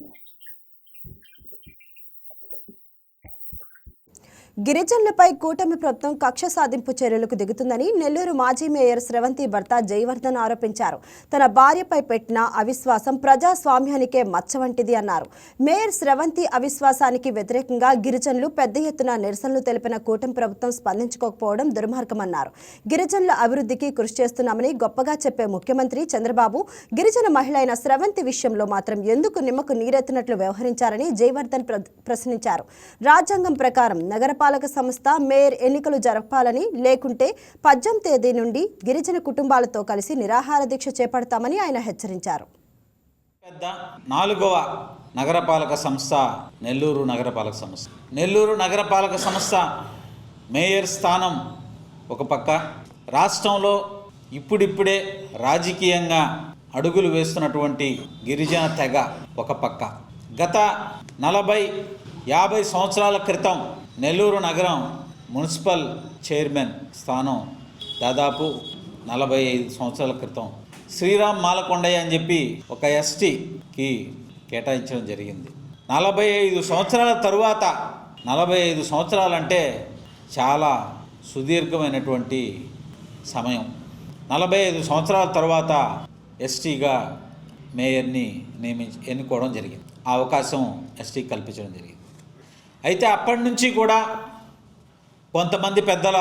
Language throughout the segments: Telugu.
point. గిరిజనులపై కూటమి ప్రభుత్వం కక్ష సాధింపు చర్యలకు దిగుతుందని నెల్లూరు మాజీ మేయర్ స్రవంతి భర్త జయవర్ధన్ ఆరోపించారు. తన భార్యపై పెట్టిన అవిశ్వాసం ప్రజాస్వామ్యానికే మచ్చ వంటిది అన్నారు. మేయర్ స్రవంతి అవిశ్వాసానికి వ్యతిరేకంగా గిరిజనులు పెద్ద ఎత్తున నిరసనలు తెలిపిన కూటమి ప్రభుత్వం స్పందించుకోకపోవడం దుర్మార్గమన్నారు. గిరిజనుల అభివృద్ధికి కృషి చేస్తున్నామని గొప్పగా చెప్పే ముఖ్యమంత్రి చంద్రబాబు గిరిజన మహిళ అయిన స్రవంతి విషయంలో మాత్రం ఎందుకు నిమ్మకు నీరెత్తినట్లు వ్యవహరించారని జయవర్ధన్ ప్ర- ప్రశ్నించారు. రాజ్యాంగం ప్రకారం నగరపాలక సంస్థ మేయర్ ఎన్నికలు జరపాలని లేకుంటే పద్యం తేదీ నుండి గిరిజన కుటుంబాలతో కలిసి నిరాహార దీక్ష చేపడతామని ఆయన హెచ్చరించారు. పెద్ద నాలుగవ నగరపాలక సంస్థ నెల్లూరు నగరపాలక సంస్థ. నెల్లూరు నగరపాలక సంస్థ మేయర్ స్థానం ఒక పక్క. రాష్ట్రంలో ఇప్పుడిప్పుడే రాజకీయంగా అడుగులు వేస్తున్నటువంటి గిరిజన తెగ ఒక పక్క. గత నలభై యాభై సంవత్సరాల క్రితం నెల్లూరు నగరం మున్సిపల్ చైర్మన్ స్థానం దాదాపు నలభై ఐదు సంవత్సరాల క్రితం. శ్రీరామ్ మాలకొండయ్య అని చెప్పి ఒక ఎస్టీకి కేటాయించడం జరిగింది. నలభై ఐదు సంవత్సరాల తరువాత నలభై ఐదు సంవత్సరాలంటే చాలా సుదీర్ఘమైనటువంటి సమయం. నలభై ఐదు సంవత్సరాల తర్వాత ఎస్టీగా మేయర్ని నియమించి ఎన్నుకోవడం జరిగింది. ఆ అవకాశం ఎస్టీ కల్పించడం జరిగింది. అయితే అప్పటి నుంచి కూడా కొంతమంది పెద్దల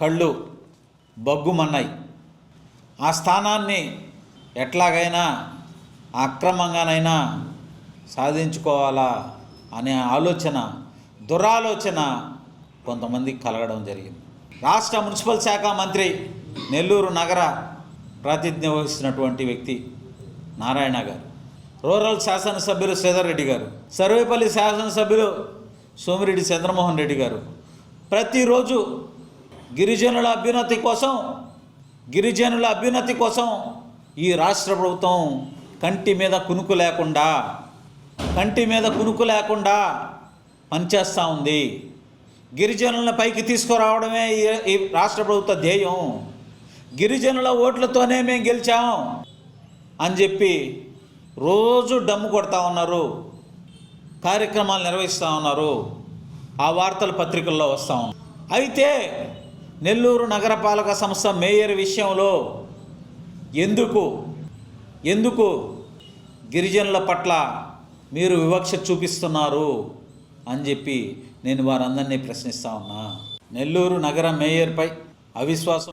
కళ్ళు బగ్గుమన్నాయి. ఆ స్థానాన్ని ఎట్లాగైనా అక్రమంగానైనా సాధించుకోవాలా అనే ఆలోచన దురాలోచన కొంతమంది కలగడం జరిగింది. రాష్ట్ర మున్సిపల్ శాఖ మంత్రి నెల్లూరు నగర ప్రాతినిధ్యం వహిస్తున్నటువంటి వ్యక్తి నారాయణ గారు. రూరల్ శాసనసభ్యులు శ్రీధర్ రెడ్డి గారు సర్వేపల్లి శాసనసభ్యులు సోమిరెడ్డి చంద్రమోహన్ రెడ్డి గారు. ప్రతిరోజు గిరిజనుల అభ్యున్నతి కోసం గిరిజనుల అభ్యున్నతి కోసం ఈ రాష్ట్ర ప్రభుత్వం కంటి మీద కునుకు లేకుండా కంటి మీద కునుకు లేకుండా పనిచేస్తూ ఉంది. గిరిజనుల పైకి తీసుకురావడమే ఈ రాష్ట్ర ప్రభుత్వ ధ్యేయం. గిరిజనుల ఓట్లతోనే మేము గెలిచాం అని చెప్పి రోజు డమ్ము కొడతా ఉన్నారు కార్యక్రమాలు నిర్వహిస్తూ ఉన్నారు ఆ వార్తలు పత్రికల్లో వస్తూ ఉన్నారు. అయితే నెల్లూరు నగరపాలక సంస్థ మేయర్ విషయంలో ఎందుకు ఎందుకు గిరిజనుల పట్ల మీరు వివక్ష చూపిస్తున్నారు అని చెప్పి నేను వారందరినీ ప్రశ్నిస్తా ఉన్నా. నెల్లూరు నగర మేయర్పై అవిశ్వాసం